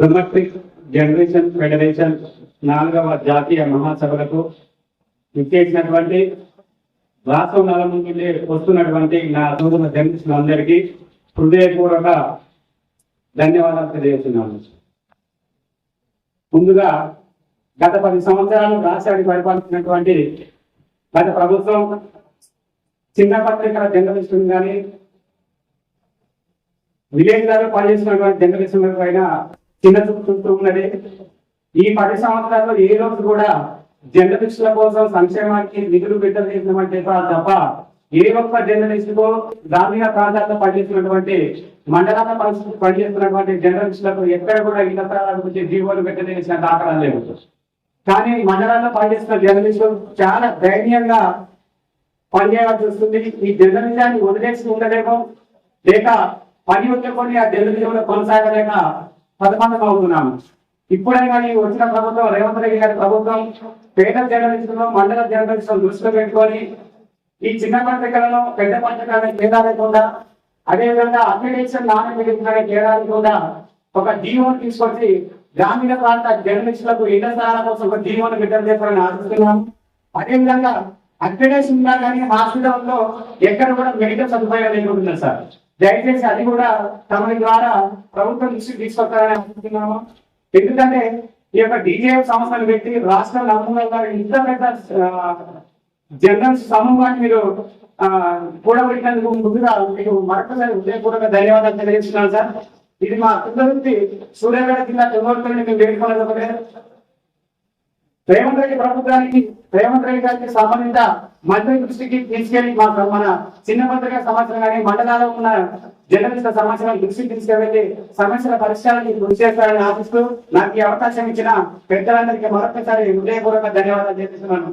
Domestic generation federation నాలుగవ జాతీయ మహాసభలకు ఇచ్చేసినటువంటి రాష్ట్రం నల నుండి వస్తున్నటువంటి నా సోదరుల జర్నలిస్టులందరికీ హృదయపూర్వక ధన్యవాదాలు తెలియజేస్తున్నాను. ముందుగా గత పది సంవత్సరాలు రాష్ట్రాన్ని పరిపాలించినటువంటి గత ప్రభుత్వం చిన్న పత్రికల జర్నలిస్టులు కానీ విలేజ్లలో పనిచేస్తున్నటువంటి జర్నలిస్టుల పైన చిన్న చూపు చూస్తూ ఉన్నది ఈ పది సంవత్సరాల్లో ఏ రోజు కూడా జర్నలిస్టుల కోసం సంక్షేమానికి నిధులు బిడ్డలు చేసినటువంటి తప్ప ఏ ఒక్క జర్నలిస్టుకు గ్రామీణ ప్రాంతాల్లో పనిచేస్తున్నటువంటి మండలాల పరిస్థితి పనిచేస్తున్నటువంటి జర్నలిస్టులకు ఎక్కడ కూడా ఇళ్ళ స్థలాల గురించి జీవోలు పెట్టలేసిన దాఖలాలు లేవు. కానీ మండలాల్లో పనిచేస్తున్న జర్నలిస్టులు చాలా ధైర్యంగా పనిచేయాల్సి వస్తుంది. ఈ జర్నలిజాన్ని వదిలేసి ఉండలేమో. లేక పని వచ్చుకొని ఆ జర్నలిజంలో కొనసాగలేక పదమందం అవుతున్నాము. ఇప్పుడైనా ఈ వచ్చిన ప్రభుత్వం రేవంత్ రెడ్డి గారి ప్రభుత్వం పేద జర్నలిస్టులు మండల జర్నలిస్టులు దృష్టిలో పెట్టుకొని ఈ చిన్న పత్రికలను పెద్ద పత్రికలను తేడా లేకుండా అదేవిధంగా అప్లికేషన్ నాన్ అప్లికేషన్ తేడా లేకుండా ఒక జీవోని తీసుకొచ్చి గ్రామీణ ప్రాంత జర్నలిస్టులకు ఇళ్ళ స్థానాల కోసం ఒక జీవోను విడుదల చేస్తారని ఆశిస్తున్నాము అదేవిధంగా అక్రిడేషన్ ఉన్నా కానీ హాస్పిటల్లో ఎక్కడ కూడా మెడికల్ సదుపాయాలు లేకుండా సార్. దయచేసి అది కూడా తమ ద్వారా ప్రభుత్వం దృష్టికి తీసుకొస్తారని అనుకుంటున్నాము. ఎందుకంటే ఈ యొక్క డీజేఎఫ్ సంస్థలు పెట్టి రాష్ట్ర నమూనాగా ఇంత పెద్ద ఆ, జనరల్ సమూహాన్ని మీరు కూడబెట్టినందుకు ముందుగా మీకు మరొకసారి హృదయపూర్వక ధన్యవాదాలు తెలియజేస్తున్నాను సార్. ఇది మా అభివృద్ధి సూర్యాపేట జిల్లా తొమ్మిది మేము వేడుకోలేదు రేవంత్ రెడ్డి ప్రభుత్వానికి రేవంత్ రెడ్డి గారికి సంబంధిత మంత్రి దృష్టికి తీసుకెళ్ళి మా మన చిన్న పత్రిక సమస్యలు కానీ మండలాల్లో ఉన్న జర్నలిస్టుల సమస్యలను దృష్టికి తీసుకెళ్ళి సమస్యల పరిష్కారానికి కృషి చేస్తారని ఆశిస్తూ నాకు ఈ అవకాశం ఇచ్చిన పెద్దలందరికీ మరొకసారి హృదయపూర్వక ధన్యవాదాలు చేస్తున్నాను